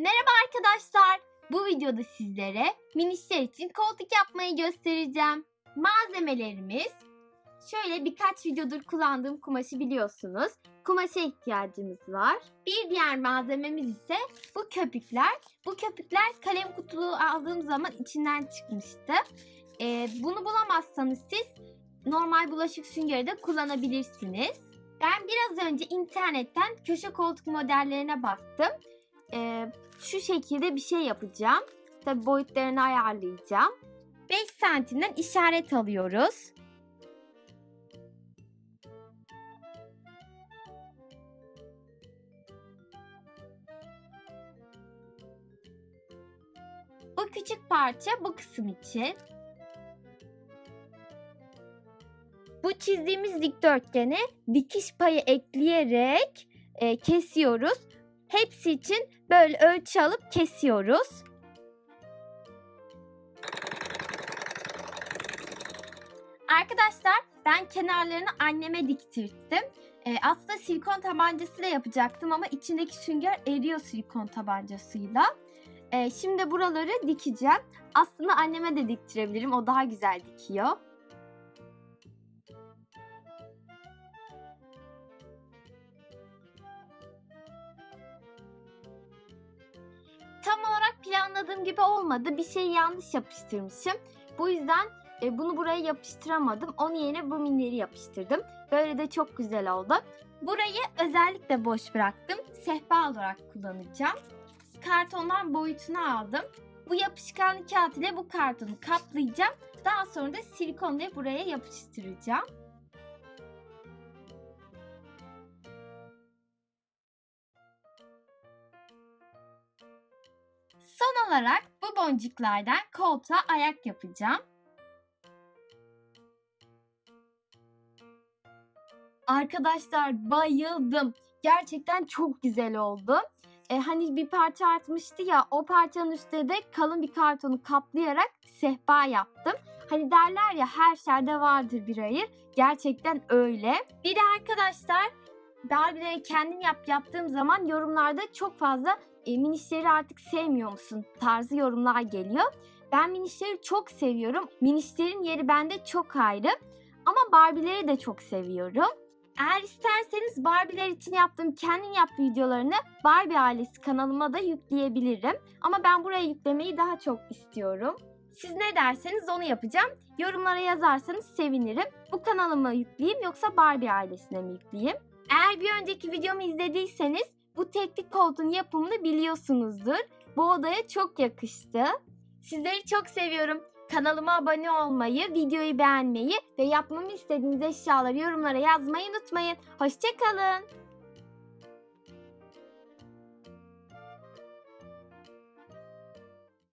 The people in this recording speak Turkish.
Merhaba arkadaşlar. Bu videoda sizlere minişler için koltuk yapmayı göstereceğim. Malzemelerimiz şöyle birkaç videodur kullandığım kumaşı biliyorsunuz. Kumaşa ihtiyacımız var. Bir diğer malzememiz ise bu köpükler. Bu köpükler kalem kutuluğu aldığım zaman içinden çıkmıştı. Ee, bunu bulamazsanız siz normal bulaşık süngeri de kullanabilirsiniz. Ben biraz önce internetten köşe koltuk modellerine baktım. Ee, şu şekilde bir şey yapacağım. Tabi boyutlarını ayarlayacağım. 5 santimden işaret alıyoruz. Bu küçük parça bu kısım için. Bu çizdiğimiz dikdörtgene dikiş payı ekleyerek e, kesiyoruz. Hepsi için böyle ölçü alıp kesiyoruz. Arkadaşlar ben kenarlarını anneme diktirttim. E, aslında silikon tabancasıyla yapacaktım ama içindeki sünger eriyor silikon tabancasıyla. E, şimdi buraları dikeceğim. Aslında anneme de diktirebilirim. O daha güzel dikiyor. Tam olarak planladığım gibi olmadı. Bir şeyi yanlış yapıştırmışım. Bu yüzden e, bunu buraya yapıştıramadım. Onun yerine bu minleri yapıştırdım. Böyle de çok güzel oldu. Burayı özellikle boş bıraktım. Sehpa olarak kullanacağım. Kartondan boyutunu aldım. Bu yapışkan kağıt ile bu kartonu kaplayacağım. Daha sonra da silikonla buraya yapıştıracağım. Son olarak bu boncuklardan koltuğa ayak yapacağım. Arkadaşlar bayıldım. Gerçekten çok güzel oldu. E, hani bir parça artmıştı ya o parçanın üstüne de kalın bir kartonu kaplayarak sehpa yaptım. Hani derler ya her şerde vardır bir hayır. Gerçekten öyle. Bir de arkadaşlar Barbie'leri kendin yap yaptığım zaman yorumlarda çok fazla e, minişleri artık sevmiyor musun tarzı yorumlar geliyor. Ben minişleri çok seviyorum. Minişlerin yeri bende çok ayrı. Ama Barbie'leri de çok seviyorum. Eğer isterseniz Barbie'ler için yaptığım kendin yap videolarını Barbie ailesi kanalıma da yükleyebilirim. Ama ben buraya yüklemeyi daha çok istiyorum. Siz ne derseniz onu yapacağım. Yorumlara yazarsanız sevinirim. Bu kanalıma yükleyeyim yoksa Barbie ailesine mi yükleyeyim? Eğer bir önceki videomu izlediyseniz bu teknik koltuğun yapımını biliyorsunuzdur. Bu odaya çok yakıştı. Sizleri çok seviyorum. Kanalıma abone olmayı, videoyu beğenmeyi ve yapmamı istediğiniz eşyaları yorumlara yazmayı unutmayın. Hoşçakalın.